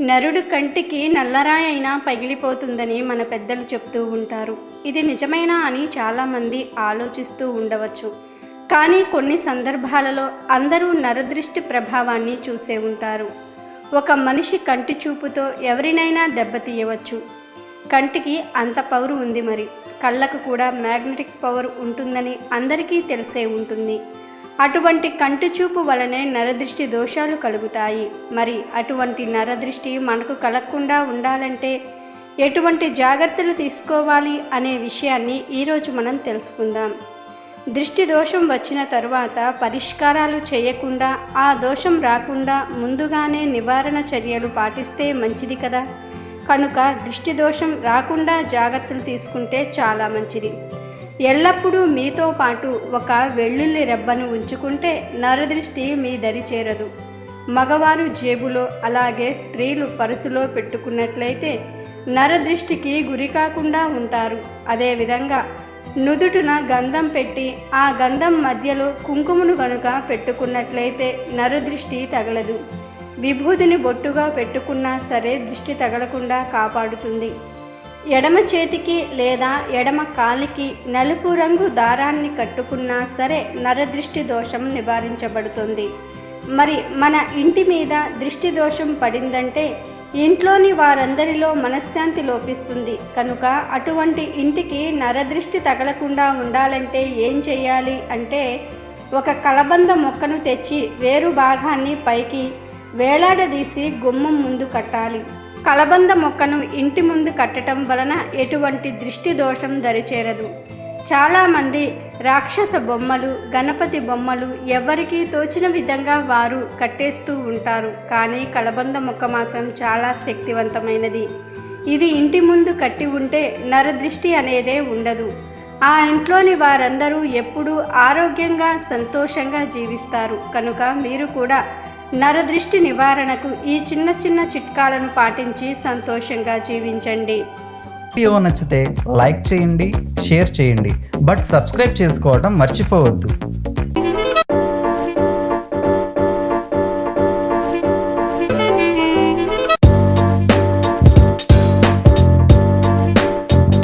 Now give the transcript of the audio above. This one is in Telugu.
నరుడు కంటికి నల్లరాయి అయినా పగిలిపోతుందని మన పెద్దలు చెప్తూ ఉంటారు. ఇది నిజమేనా అని చాలామంది ఆలోచిస్తూ ఉండవచ్చు. కానీ కొన్ని సందర్భాలలో అందరూ నరదృష్టి ప్రభావాన్ని చూసే ఉంటారు. ఒక మనిషి కంటి చూపుతో ఎవరినైనా దెబ్బతీయవచ్చు. కంటికి అంత పవర్ ఉంది మరి. కళ్ళకు కూడా మ్యాగ్నెటిక్ పవర్ ఉంటుందని అందరికీ తెలిసే ఉంటుంది. అటువంటి కంటి చూపు వలనే నరదృష్టి దోషాలు కలుగుతాయి. మరి అటువంటి నరదృష్టి మనకు కలగకుండా ఉండాలంటే ఎటువంటి జాగ్రత్తలు తీసుకోవాలి అనే విషయాన్ని ఈరోజు మనం తెలుసుకుందాం. దృష్టి దోషం వచ్చిన తరువాత పరిష్కారాలు చేయకుండా ఆ దోషం రాకుండా ముందుగానే నివారణ చర్యలు పాటిస్తే మంచిది కదా? కనుక దృష్టి దోషం రాకుండా జాగ్రత్తలు తీసుకుంటే చాలా మంచిది. ఎల్లప్పుడూ మీతో పాటు ఒక వెల్లుల్లి రెబ్బను ఉంచుకుంటే నరదృష్టి మీ దరి చేరదు. మగవారు జేబులో అలాగే స్త్రీలు పరుసులో పెట్టుకున్నట్లయితే నరదృష్టికి గురి కాకుండా ఉంటారు. అదేవిధంగా నుదుటున గంధం పెట్టి ఆ గంధం మధ్యలో కుంకుమను గనుక పెట్టుకున్నట్లయితే నరదృష్టి తగలదు. విభూతిని బొట్టుగా పెట్టుకున్నా సరే దృష్టి తగలకుండా కాపాడుతుంది. ఎడమ చేతికి లేదా ఎడమ కాలికి నలుపు రంగు దారాన్ని కట్టుకున్నా సరే నరదృష్టి దోషం నివారించబడుతుంది. మరి మన ఇంటి మీద దృష్టి దోషం పడిందంటే ఇంట్లోని వారందరిలో మనశ్శాంతి లోపిస్తుంది. కనుక అటువంటి ఇంటికి నరదృష్టి తగలకుండా ఉండాలంటే ఏం చేయాలి అంటే ఒక కలబంద మొక్కను తెచ్చి వేరు భాగాన్ని పైకి వేలాడదీసి గుమ్మం ముందు కట్టాలి. కలబంద మొక్కను ఇంటి ముందు కట్టడం వలన ఎటువంటి దృష్టి దోషం దరిచేరదు. చాలామంది రాక్షస బొమ్మలు గణపతి బొమ్మలు ఎవరికీ తోచిన విధంగా వారు కట్టేస్తూ ఉంటారు. కానీ కలబంద మొక్క మాత్రం చాలా శక్తివంతమైనది. ఇది ఇంటి ముందు కట్టి ఉంటే నరదృష్టి అనేదే ఉండదు. ఆ ఇంట్లోని వారందరూ ఎప్పుడూ ఆరోగ్యంగా సంతోషంగా జీవిస్తారు. కనుక మీరు కూడా నరదృష్టి నివారణకు ఈ చిన్న చిన్న చిట్కాలను పాటించి సంతోషంగా జీవించండి. వీడియో నచ్చితే లైక్ చేయండి షేర్ చేయండి. బట్ సబ్స్క్రైబ్ చేసుకోవడం మర్చిపోవద్దు.